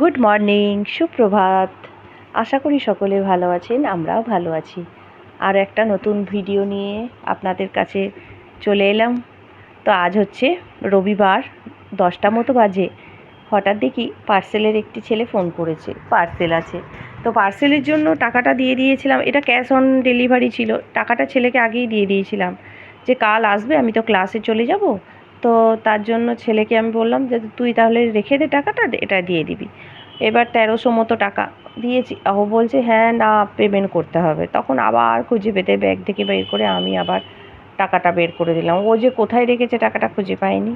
Good morning সুপ্রভাত। আশা করি সকলে ভালো আছেন, আমরাও ভালো আছি। আর একটা নতুন ভিডিও নিয়ে আপনাদের কাছে চলে এলাম। তো আজ হচ্ছে রবিবার, দশটা মতো বাজে। হঠাৎ দেখি পার্সেলের একটি ছেলে ফোন করেছে। পার্সেল আছে। তো পার্সেলের জন্য টাকাটা দিয়ে দিয়েছিলাম। এটা ক্যাশ অন ডেলিভারি ছিল। টাকাটা ছেলেকে আগেই দিয়ে দিয়েছিলাম। যে কাল আসবে, আমি তো ক্লাসে চলে যাব। তো তার জন্য ছেলেকে আমি বললাম যে তুই তাহলে রেখে দে টাকাটা এটা দিয়ে দিবি। এবার তেরোশো মতো টাকা দিয়েছি। ও বলছে হ্যাঁ না পেমেন্ট করতে হবে। তখন আবার খুঁজে পেতে ব্যাগ থেকে বের করে আমি আবার টাকাটা বের করে দিলাম। ও যে কোথায় রেখেছে টাকাটা খুঁজে পায়নি।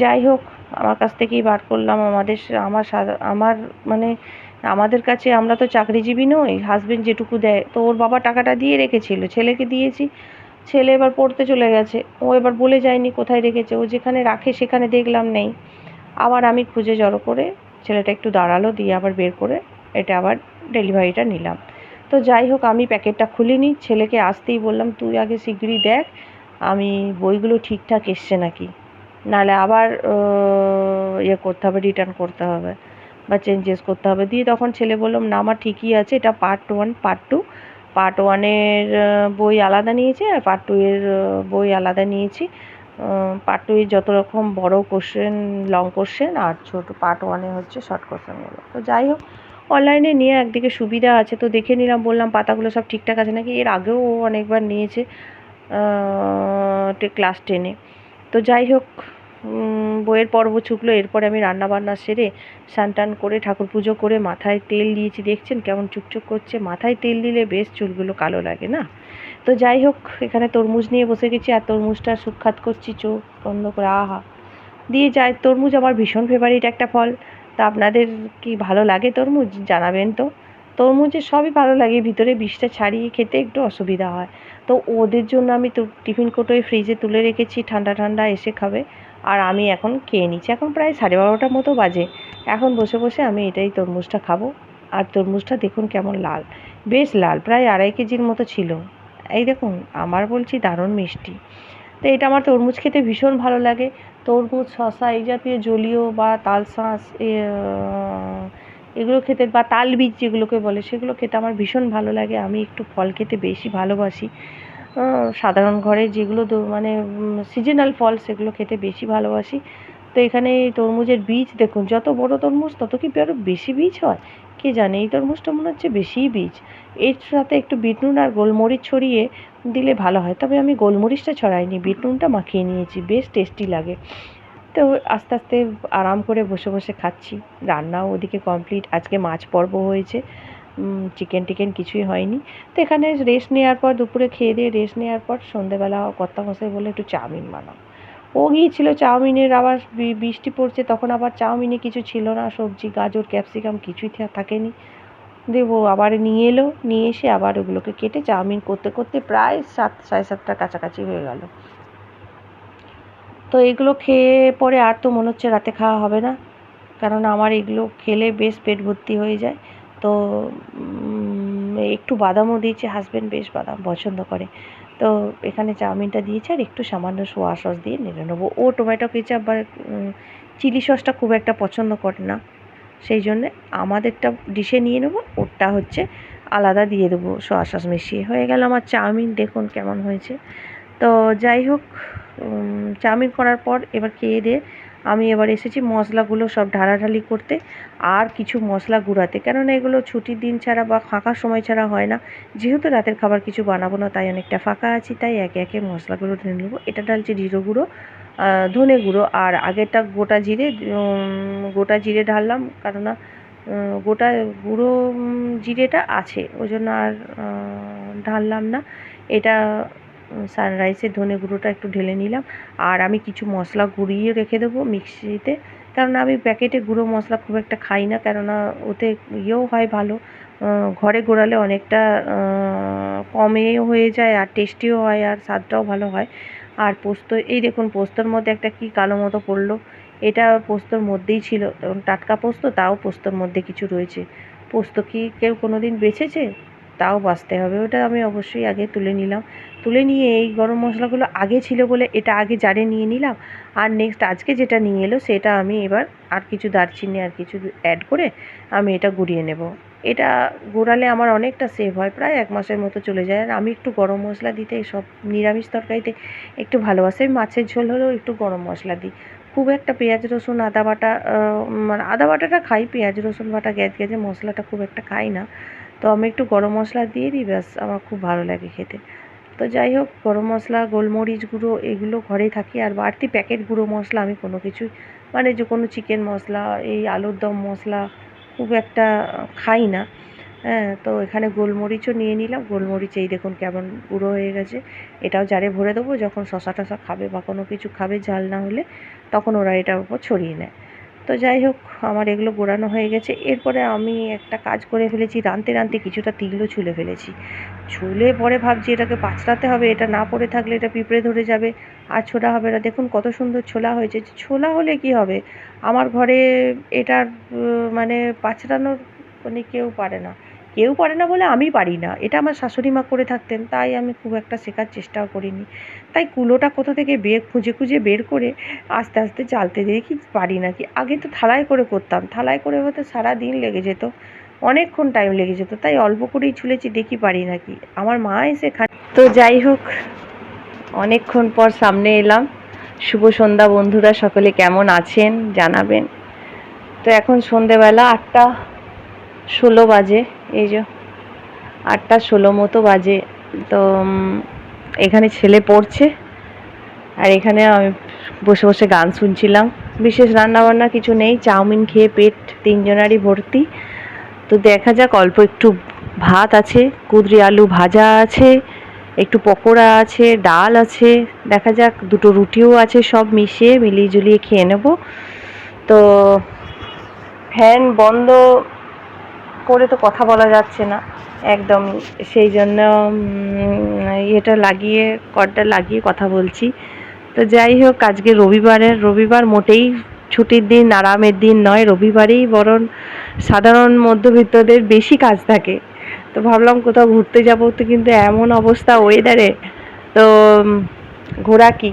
যাই হোক, আমার কাছ থেকেই বার করলাম। আমাদের আমার আমার মানে আমাদের কাছে আমরা তো চাকরিজীবী নই হাজবেন্ড যেটুকু দেয়, তো ওর বাবা টাকাটা দিয়ে রেখেছিল। ছেলেকে দিয়েছি। ছেলে এবার পড়তে চলে গেছে। ও এবার বলে যায়নি কোথায় রেখেছে। ও যেখানে রাখে সেখানে দেখলাম নেই। আবার আমি খুঁজে জড়ো করে ছেলেটা একটু দাঁড়াল, দিয়ে আবার বের করে এটা আবার ডেলিভারিটা নিলাম। তো যাই হোক, আমি প্যাকেটটা খুলিনি। ছেলেকে আসতেই বললাম, তুই আগে শিগগিরই দেখ, আমি বইগুলো ঠিকঠাক এসছে নাকি। নাহলে আবার ইয়ে করতে হবে রিটার্ন করতে হবে বা চেঞ্জেস করতে হবে। দিয়ে তখন ছেলে বললাম না আমার ঠিকই আছে। এটা part one part two part ওয়ানের বই আলাদা নিয়েছি আর পার্ট টু এর বই আলাদা নিয়েছি। পার্ট টু এর যত রকম বড় কোশ্চেন লং কোশ্চেন আর ছোট পার্ট ওয়ানে হচ্ছে শর্ট কোশ্চেনগুলো তো যাই হোক অনলাইনে নিয়ে একদিকে সুবিধা আছে তো দেখে নিলাম, বললাম পাতাগুলো সব ঠিকঠাক আছে নাকি? এর আগেও অনেকবার নিয়েছে ক্লাস টেনে তো যাই হোক বইয়ের পর্ব ছুকলো এরপরে আমি রান্না বান্না সেরে স্নান টান করে ঠাকুর পুজো করে মাথায় তেল দিয়েছি। দেখছেন কেমন চুকচুক করছে, মাথায় তেল দিলে বেশ চুলগুলো কালো লাগে না? তো যাই হোক, এখানে তরমুজ নিয়ে বসে গেছি আর তরমুজটা সুখ্যাত করছি চোখ বন্ধ করে, আহা। দিয়ে যায় তরমুজ আমার ভীষণ ফেভারিট একটা ফল। তা আপনাদের কি ভালো লাগে তরমুজ? জানাবেন তো। তরমুজের সবই ভালো লাগে, ভিতরে বিষটা ছাড়িয়ে খেতে একটু অসুবিধা হয়। তো ওদের জন্য আমি টিফিন কোটোয় ফ্রিজে তুলে রেখেছি ঠান্ডা ঠান্ডা এসে খাবে। আর আমি এখন খেয়ে নিচ্ছি। এখন প্রায় সাড়ে বারোটার মতো বাজে। এখন বসে বসে আমি এটাই তরমুজটা খাব। আর তরমুজটা দেখুন কেমন লাল। বেশ লাল, প্রায় আড়াই কেজির মতো ছিল। এই দেখুন, আমার বলছি দারুণ মিষ্টি। তো এটা আমার তরমুজ খেতে ভীষণ ভালো লাগে। তরমুজ শশা এই জাতীয় জলীয় বা তালশাঁস এগুলো খেতে বা তাল বীজ যেগুলোকে বলে, সেগুলো খেতে আমার ভীষণ ভালো লাগে। আমি একটু ফল খেতে বেশি ভালোবাসি। সাধারণ ঘরে যেগুলো মানে সিজনাল ফল সেগুলো খেতে বেশি ভালোবাসি। তো এখানে এই তরমুজের বীজ দেখুন, যত বড় তরমুজ তত কি আরও বেশি বীজ হয়। কে জানে, এই তরমুজটা মনে হচ্ছে বেশিই বীজ। এর সাথে একটু বিটনুন আর গোলমরিচ ছড়িয়ে দিলে ভালো হয়। তবে আমি গোলমরিচটা ছড়াইনি বিট নুনটা মাখিয়ে নিয়েছি, বেশ টেস্টি লাগে। তো আস্তে আস্তে আরাম করে বসে বসে খাচ্ছি। রান্নাও ওদিকে কমপ্লিট আজকে মাছ পর্ব হয়েছে। চিকেন টিকেন কিছুই হয়নি। তো এখানে রেস্ট নেওয়ার পর দুপুরে খেয়ে দিয়ে রেস্ট নেওয়ার পর সন্ধেবেলা কর্তা মশাই বলে একটু চাউমিন বানাও। ও গিয়েছিল চাউমিনের, আবার বৃষ্টি পড়ছে, তখন আবার চাউমিনে কিছু ছিল না, সবজি, গাজর, ক্যাপসিকাম কিছুই থাকেনি। দেবো আবার নিয়ে এলো, নিয়ে এসে আবার ওগুলোকে কেটে চাউমিন করতে করতে প্রায় সাত, সাড়ে সাতটার কাছাকাছি হয়ে গেল। তো এগুলো খেয়ে পরে আর তো মনে হচ্ছে রাতে খাওয়া হবে না কারণ আমার এগুলো খেলে বেশ পেট ভর্তি হয়ে যায়। তো একটু বাদামও দিয়েছি হাজব্যান্ড বেশ বাদাম পছন্দ করে। তো, এখানে চাউমিনটা দিয়েছে আর একটু সামান্য সোয়া সস দিয়ে নেড়ে নেব। ও টমেটো কেচাপ বা চিলি সসটা খুব একটা পছন্দ করে না। সেই জন্যে আমাদেরটা ডিশে নিয়ে নেব, ওরটা হচ্ছে আলাদা দিয়ে দেবো, সোয়া সস মিশিয়ে। হয়ে গেল আমার চাউমিন, দেখুন কেমন হয়েছে। তো, যাই হোক চাউমিন করার পর এবার খেয়ে দিয়ে আমি এবার এসেছি মশলাগুলো সব ঢালাঢালি করতে, আর কিছু মশলা গুঁড়াতে। কেননা এগুলো ছুটির দিন ছাড়া বা ফাঁকা সময় ছাড়া হয় না। যেহেতু রাতের খাবার কিছু বানাবো না, তাই অনেকটা ফাঁকা আছি, তাই একে একে মশলাগুলো ঢেলে নেব। এটা ঢালছি জিরো গুঁড়ো ধনে গুঁড়ো, আর আগেরটা গোটা জিরে গোটা জিরে ঢাললাম, কেননা গোটা গুঁড়ো জিরেটা আছে, ওই জন্য আর ঢাললাম না। এটা সানরাইসের ধনে গুঁড়োটা একটু ঢেলে নিলাম। আর আমি কিছু মশলা গুঁড়িয়ে রেখে দেবো মিক্সিতে। কারণ আমি প্যাকেটে গুঁড়ো মশলা খুব একটা খাই না, কেননা ওতে ইয়েও হয় ভালো। ঘরে গোড়ালে অনেকটা কমেও হয়ে যায় আর টেস্টিও হয় আর স্বাদটাও ভালো হয়। আর পোস্ত, এই দেখুন পোস্তর মধ্যে একটা কি কালো মতো পড়ল। এটা পোস্তর মধ্যেই ছিল। টাটকা পোস্ত, তাও পোস্তর মধ্যে কিছু রয়েছে। পোস্ত কি কেউ কোনো দিন বেছেছে? তাও বাছতে হবে, ওটা আমি অবশ্যই আগে তুলে নিলাম। তুলে নিয়ে এই গরম মশলাগুলো আগে ছিল বলে এটা আগে জারে নিয়ে নিলাম। আর নেক্সট আজকে যেটা নিয়ে এলো সেটা আমি এবার আর কিছু দারচিনি আর কিছু অ্যাড করে আমি এটা গুঁড়িয়ে নেব। এটা গুঁড়ালে আমার অনেকটা সেভ হয়, প্রায় এক মাসের মতো চলে যায়। আর আমি একটু গরম মশলা দিতে সব নিরামিষ তরকারিতে একটু ভালোবাসি। মাছের ঝোল হলেও একটু গরম মশলা দিই। খুব একটা পেঁয়াজ, রসুন, আদা বাটা মানে আদা বাটাটা খাই, পেঁয়াজ, রসুন বাটা, গ্যাস, গ্যাসে মশলাটা খুব একটা খাই না। তো আমি একটু গরম মশলা দিয়ে দিই, ব্যাস আমার খুব ভালো লাগে খেতে। তো যাই হোক, গরম মশলা, গোলমরিচ গুঁড়ো এগুলো ঘরেই থাকে। আর বাড়তি প্যাকেট গুঁড়ো মশলা আমি কোনো কিছু মানে যে কোনো চিকেন মশলা, এই আলুর দম মশলা খুব একটা খাই না। হ্যাঁ তো এখানে গোলমরিচও নিয়ে নিলাম। গোলমরিচ এই দেখুন কেমন গুঁড়ো হয়ে গেছে। এটাও জারে ভরে দেবো, যখন শশা টশা খাবে বা কোনো কিছু খাবে, ঝাল না হলে, তখন ওরা এটার উপর ছড়িয়ে নেয়। তো যাই হোক, আমার এগুলো গোড়ানো হয়ে গেছে। এরপরে আমি একটা কাজ করে ফেলেছি, রাঁধতে রাঁধতে কিছুটা তিলও ছুলে ফেলেছি। ছুলে পরে ভাবছি এটাকে পাঁচড়াতে হবে, এটা না পড়ে থাকলে এটা পিঁপড়ে ধরে যাবে আর ছোলা হবে না। দেখুন কত সুন্দর ছোলা হয়েছে। ছোলা হলে কি হবে? আমার ঘরে এটার মানে পাঁচড়ানোর মানে কেউ পারে না। কেউ পারে না বলে আমি পারি না। এটা আমার শাশুড়ি মা করে থাকতেন, তাই আমি খুব একটা শেখার চেষ্টাও করিনি। তাই কুলোটা কোথা থেকে বের খুঁজে খুঁজে বের করে আস্তে আস্তে চালতে দেখি পারি নাকি আগে তো থালায় করে করতাম, থালায় করে হয়তো সারা দিন লেগে যেত, অনেকক্ষণ টাইম লেগে যেত, তাই অল্প করেই ছুলেছি, দেখি পারি নাকি আমার মা এসে খা, তো যাই হোক, অনেকক্ষণ পর সামনে এলাম। শুভ সন্ধ্যা বন্ধুরা, সকলে কেমন আছেন জানাবেন। তো এখন সন্ধেবেলা আটটা ষোলো বাজে। এই যে আটটা ষোলো মতো বাজে। তো এখানে ছেলে পড়ছে আর এখানে আমি বসে বসে গান শুনছিলাম। বিশেষ রান্নাবান্না কিছু নেই, চাউমিন খেয়ে পেট তিনজনারই ভর্তি। তো দেখা যাক, অল্প একটু ভাত আছে, কুদরি আলু ভাজা আছে, একটু পকোড়া আছে, ডাল আছে। দেখা যাক, দুটো রুটিও আছে, সব মিশিয়ে মিলিয়ে জুলিয়ে খেয়ে নেব। তো, ফ্যান বন্ধ। করে তো কথা বলা যাচ্ছে না। একদমই সেই জন্য ইয়েটা লাগিয়ে কর্ডটা লাগিয়ে কথা বলছি। তো যাই হোক, আজকে রবিবারের, রবিবার মোটেই ছুটির দিন, আরামের দিন নয়, রবিবারেই বরং সাধারণ মধ্যবিত্তদের বেশি কাজ থাকে। তো ভাবলাম কোথাও ঘুরতে যাব তো কিন্তু এমন অবস্থা ওয়েদারে তো ঘোরা কি?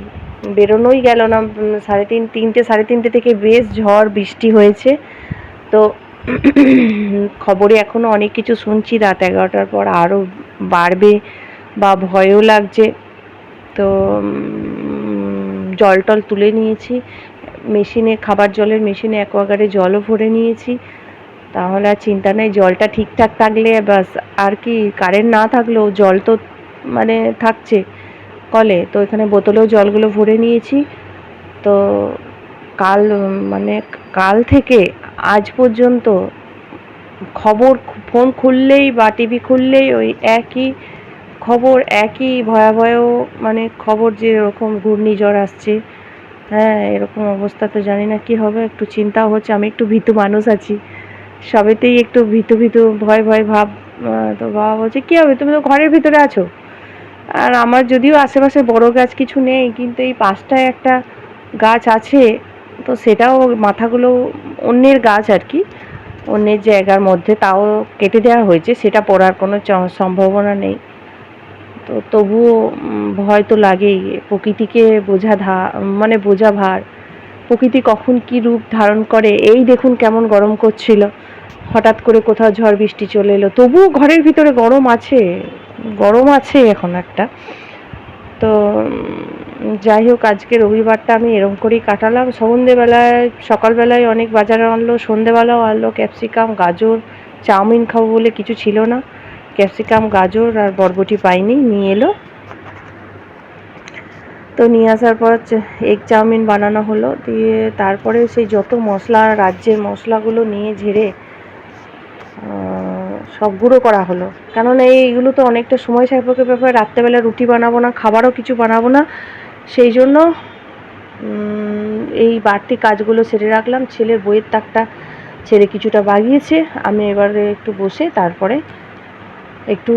বেরোনোই গেল না সাড়ে তিন, তিনটে, সাড়ে তিনটে থেকে বেশ ঝড়, বৃষ্টি হয়েছে। তো খবরে এখনও অনেক কিছু শুনছি, রাত এগারোটার পর আরও বাড়বে বা ভয়ও লাগছে। তো জল টল তুলে নিয়েছি, মেশিনে, খাবার জলের মেশিনে অ্যাকোয়াগার্ডে জলও ভরে নিয়েছি। তাহলে আর চিন্তা নেই, জলটা ঠিকঠাক থাকলে বাস আর কি কারেন্ট না থাকলেও জল তো মানে থাকছে কলে। তো এখানে বোতলেও জলগুলো ভরে নিয়েছি। তো কাল মানে কাল থেকে আজ পর্যন্ত খবর ফোন খুললেই বা টিভি খুললেই ওই একই খবর, একই ভয়াবহ মানে খবর যে এরকম ঘূর্ণিঝড় আসছে। হ্যাঁ এরকম অবস্থা তো জানি না কি হবে, একটু চিন্তাও হচ্ছে, আমি একটু ভীতু মানুষ আছি। সবেতেই একটু ভীতু ভীতু, ভয় ভয় ভাব তো বাবা বলছে কী হবে, তুমি তো ঘরের ভিতরে আছো। আর আমার যদিও আশেপাশে বড় গাছ কিছু নেই, কিন্তু এই পাশটায় একটা গাছ আছে তো সেটাও মাথাগুলো অন্যের গাছ আর কি, অন্যের জায়গার মধ্যে তাও কেটে দেওয়া হয়েছে, সেটা পড়ার কোনো সম্ভাবনা নেই। তো তবুও ভয় তো লাগেই, প্রকৃতিকে বোঝা ধা মানে বোঝা ভার। প্রকৃতি কখন কি রূপ ধারণ করে, এই দেখুন কেমন গরম করছিল। হঠাৎ করে কোথাও ঝড় বৃষ্টি চলে এলো, তবুও ঘরের ভিতরে গরম আছে গরম আছে এখন একটা। তো যাই হোক, আজকে রবিবারটা আমি এরম করেই কাটালাম। সন্ধ্যেবেলায় সকালবেলায় অনেক বাজারে আনলো সন্ধ্যেবেলাও আনলো, ক্যাপসিকাম, গাজর, চাউমিন খাব বলে কিছু ছিল না। ক্যাপসিকাম, গাজর আর বরবটি পাইনি, নিয়ে এলো। তো নিয়ে আসার পর এগ চাউমিন বানানো হলো। দিয়ে তারপরে সেই যত মশলা, রাজ্যের মশলাগুলো নিয়ে ঝেড়ে সব গুঁড়ো করা হলো। কেননা এইগুলো তো অনেকটা সময় সাপেক্ষ ব্যাপার, রাত্রেবেলা রুটি বানাবো না, খাবারও কিছু বানাবো না। সেই জন্য এই বাড়তি কাজগুলো সেরে রাখলাম। ছেলের বইয়ের তাকটা ছেড়ে কিছুটা বাগিয়েছে। আমি এবারে একটু বসে তারপরে একটু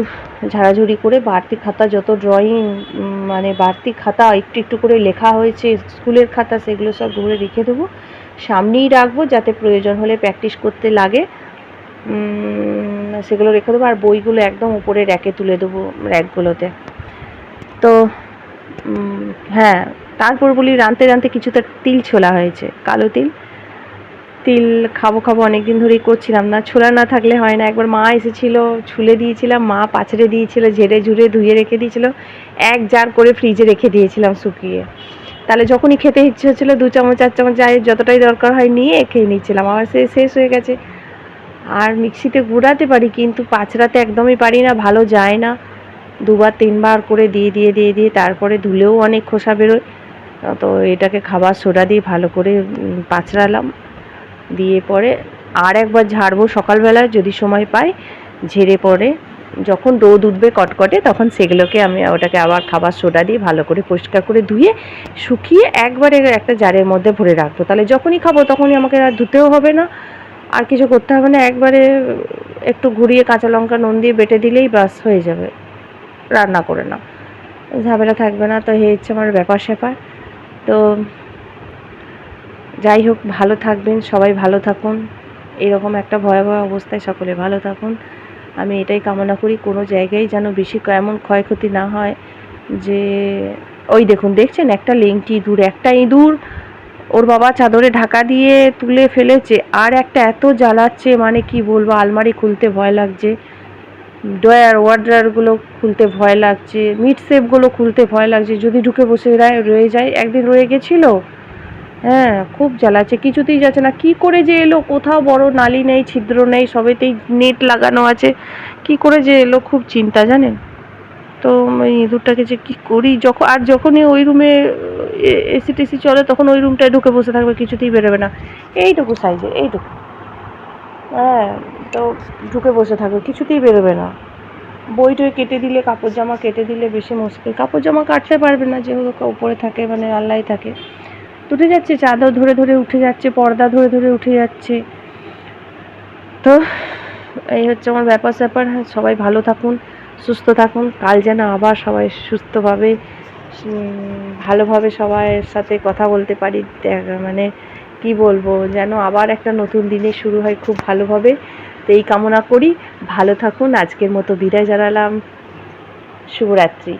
ঝাড়াঝুড়ি করে বাড়তি খাতা, যত ড্রয়িং মানে বাড়তি খাতা, একটু একটু করে লেখা হয়েছে, স্কুলের খাতা, সেগুলো সব ঘুরে রেখে দেবো। সামনেই রাখব যাতে প্রয়োজন হলে প্র্যাকটিস করতে লাগে। সেগুলো রেখে দেবো। আর বইগুলো একদম উপরে র্যাকে তুলে দেবো র্যাকগুলোতে তো হ্যাঁ তারপর বলি রাঁধতে রাঁধতে কিছুটা তিল ছোলা হয়েছে, কালো তিল। তিল খাব খাব অনেক দিন ধরেই করছিলাম না, ছোলা না থাকলে হয় না। একবার মা এসেছিল, ছুলে দিয়েছিলাম, মা পাছড়ে দিয়েছিল, ঝেড়ে ঝুড়ে ধুয়ে রেখে দিয়েছিল, এক জার করে ফ্রিজে রেখে দিয়েছিলাম শুকিয়ে। তাহলে যখনই খেতে ইচ্ছে হচ্ছিল, দু চামচ, চার চামচ, যাই যতটাই দরকার হয় নিয়ে খেয়ে নিচ্ছিলাম। আবার সে শেষ হয়ে গেছে। আর মিক্সিতে গুঁড়াতে পারি, কিন্তু পাছড়াতে একদমই পারি না, ভালো যায় না। দুবার তিনবার করে দিয়ে দিয়ে দিয়ে দিয়ে তারপরে ধুলেও অনেক খোসা বেরোয়। তো এটাকে খাবার সোডা দিয়ে ভালো করে উম, পাছড়ালাম দিয়ে পরে আর একবার ঝাড়বো সকালবেলা যদি সময় পাই ঝেড়ে পরে। যখন রোদ উঠবে কটকটে তখন সেগুলোকে আমি ওটাকে আবার খাবার সোডা দিয়ে ভালো করে পরিষ্কার করে ধুয়ে শুকিয়ে একবারে একটা জারের মধ্যে ভরে রাখব। তাহলে যখনই খাব তখনই আমাকে আর ধুতেও হবে না। আর কিছু করতে হবে না একবারে একটু ঘুরিয়ে কাঁচা লঙ্কা নুন দিয়ে বেটে দিলেই বাস হয়ে যাবে। রান্না করে নাও। ঝামেলা থাকবে না তো এই হচ্ছে আমার ব্যাপার স্যাপার। তো যাই হোক, ভালো থাকবেন, সবাই ভালো থাকুন। এরকম একটা ভয়াবহ অবস্থায় সকলে ভালো থাকুন। আমি এটাই কামনা করি, কোনো জায়গায় যেন বেশি এমন ক্ষয়ক্ষতি না হয় যে, ওই দেখুন, দেখছেন? একটা লেংটি ইঁদুর, একটা ইঁদুর ওর বাবা চাদরে ঢাকা দিয়ে তুলে ফেলেছে। আর একটা এত জ্বালাচ্ছে মানে কি বলব, আলমারি খুলতে ভয় লাগছে। ডয়ার ওয়ার্ডারগুলো খুলতে ভয় লাগছে, মিট সেপগুলো খুলতে ভয় লাগছে, যদি ঢুকে বসে রয়ে যায়, একদিন রয়ে গেছিল? হ্যাঁ খুব জ্বালাচ্ছে, কিছুতেই যাচ্ছে না। কি করে যে এলো? কোথাও বড় নালি নেই, ছিদ্র নেই, সবেতেই নেট লাগানো আছে। কি করে যে এলো? খুব চিন্তা, জানেন? তো ইঁদুরটাকে যে কি করি? যখন আর যখনই ওই রুমে এসি টেসি চলে, তখন ওই রুমটায় ঢুকে বসে থাকবে, কিছুতেই বেরোবে না। এইটুকু সাইজে এইটুকু। হ্যাঁ তো ঢুকে বসে থাকবে কিছুতেই বেরোবে না। বই টই কেটে দিলে কাপড় জামা কেটে দিলে বেশি মুশকিল। কাপড় জামা কাটতে পারবে না যেহেতু উপরে থাকে মানে আল্লাহ থাকে। উঠে যাচ্ছে চাদর ধরে ধরে উঠে যাচ্ছে পর্দা ধরে ধরে উঠে যাচ্ছে। তো এই হচ্ছে আমার ব্যাপার স্যাপার। হ্যাঁ, সবাই ভালো থাকুন সুস্থ থাকুন। কাল যেন আবার সবাই সুস্থভাবে ভালোভাবে সবার সাথে কথা বলতে পারি। মানে কি বলব যেন আবার একটা নতুন দিনে শুরু হয় খুব ভালোভাবে। তো এই কামনা করি। ভালো থাকুন আজকের মতো বিদায় জানালাম। শুভরাত্রি।